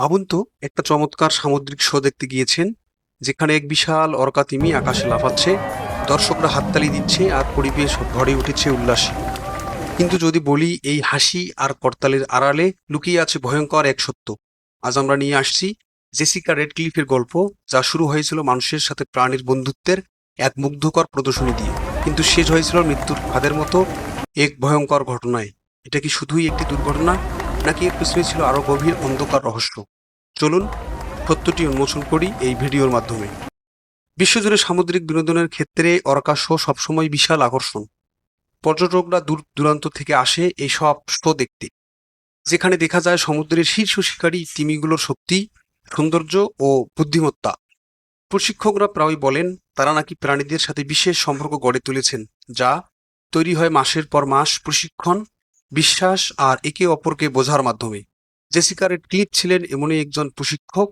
ভাবুন তো, একটা চমৎকার সামুদ্রিক শো দেখতে গিয়েছেন, যেখানে এক বিশাল অর্কা তিমি আকাশে লাফাচ্ছে, দর্শকরা হাততালি দিচ্ছে আর পরিবেশ ভরে উঠেছে উল্লাসে। কিন্তু যদি বলি এই হাসি আর করতালের আড়ালে লুকিয়ে আছে ভয়ঙ্কর এক সত্য। আজ আমরা নিয়ে আসছি জেসিকা রেড ক্লিফের গল্প, যা শুরু হয়েছিল মানুষের সাথে প্রাণীর বন্ধুত্বের এক মুগ্ধকর প্রদর্শনী দিয়ে। কিন্তু শেষ হয়েছিল মৃত্যুর ফাঁদের মতো এক ভয়ঙ্কর ঘটনায়। এটা কি শুধুই একটি দুর্ঘটনা? নাকি এর পিছনে ছিল আরও গভীর অন্ধকার রহস্য। চলুন সত্যটি উন্মোচন করি এই ভিডিওর মাধ্যমে। বিশ্বজুড়ে সামুদ্রিক বিনোদনের ক্ষেত্রে অর্কা শো সবসময় বিশাল আকর্ষণ। পর্যটকরা দূর দূরান্ত থেকে আসে এই সব শো দেখতে। যেখানে দেখা যায় সমুদ্রের শীর্ষ শিকারী তিমিগুলোর শক্তি, সৌন্দর্য ও বুদ্ধিমত্তা। প্রশিক্ষকরা প্রায়ই বলেন, তারা নাকি প্রাণীদের সাথে বিশেষ সম্পর্ক গড়ে তুলেছেন, যা তৈরি হয় মাসের পর মাস প্রশিক্ষণ বিশ্বাস আর একে অপরকে বোঝার মাধ্যমে। জেসিকা রেড ক্লিপ ছিলেন এমনই একজন প্রশিক্ষক,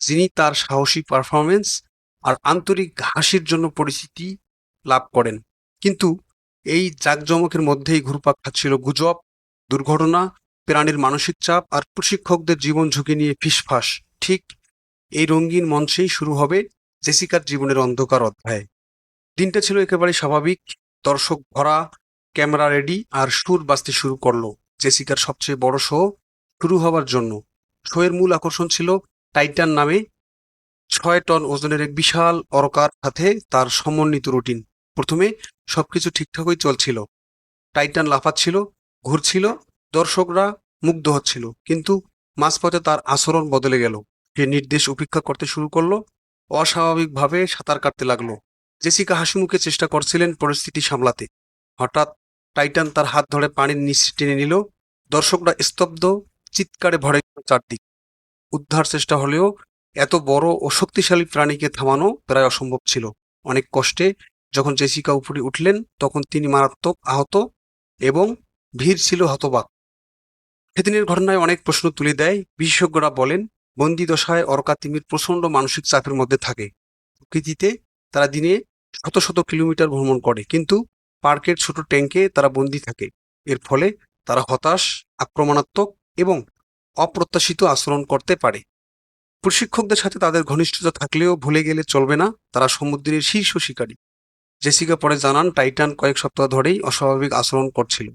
যিনি তার সাহসী পারফরমেন্স আর আন্তরিক হাসির জন্য পরিচিতি লাভ করেন। কিন্তু এই জাঁকজমকের মধ্যেই ঘুরপাক খাচ্ছিল গুজব, দুর্ঘটনা, প্রাণীর মানসিক চাপ আর প্রশিক্ষকদের জীবন ঝুঁকি নিয়ে ফিসফাস। ঠিক এই রঙিন মঞ্চেই শুরু হবে জেসিকার জীবনের অন্ধকার অধ্যায়। দিনটা ছিল একেবারে স্বাভাবিক, দর্শক ভরা ক্যামেরা রেডি আর সুর বাজতে শুরু করল। জেসিকার সবচেয়ে বড় শো শুরু হওয়ার জন্য। শোয়ের মূল আকর্ষণ ছিল টাইটান নামে ছয় টন ওজনের এক বিশাল অরকার সাথে তার সমন্বিত রুটিন। প্রথমে সবকিছু ঠিকঠাকই চলছিল। টাইটান লাফাচ্ছিল ঘুরছিল, দর্শকরা মুগ্ধ হচ্ছিল, কিন্তু মাঝপথে তার আচরণ বদলে গেল। সে নির্দেশ উপেক্ষা করতে শুরু করল, অস্বাভাবিকভাবে সাঁতার কাটতে লাগল। জেসিকা হাসিমুখে চেষ্টা করছিলেন পরিস্থিতি সামলাতে। হঠাৎ টাইটান তার হাত ধরে পানির নিচে টেনে নিল। দর্শকরা স্তব্ধ, চিৎকারে ভরে গেল চারদিক। উদ্ধার চেষ্টা হলেও এত বড় ও শক্তিশালী প্রাণীকে থামানো প্রায় অসম্ভব ছিল। অনেক কষ্টে যখন জেসিকা উপরে উঠলেন, তখন তিনি মারাত্মক আহত এবং ভিড় ছিল হতবাক। সেদিনের ঘটনায় অনেক প্রশ্ন তুলে দেয়। বিশেষজ্ঞরা বলেন, বন্দি দশায় অরকা তিমির প্রচণ্ড মানসিক চাপের মধ্যে থাকে। প্রকৃতিতে তারা দিনে শত শত কিলোমিটার ভ্রমণ করে, কিন্তু পার্কের ছোট ট্যাঙ্কে তারা বন্দী থাকে। এর ফলে তারা হতাশ, আক্রমণাত্মক এবং অপ্রত্যাশিত আচরণ করতে পারে। প্রশিক্ষকদের সাথে তাদের ঘনিষ্ঠতা থাকলেও ভুলে গেলে চলবে না, তারা সমুদ্রের শীর্ষ শিকারী। জেসিকা পরে জানান, টাইটান কয়েক সপ্তাহ ধরেই অস্বাভাবিক আচরণ করছিল।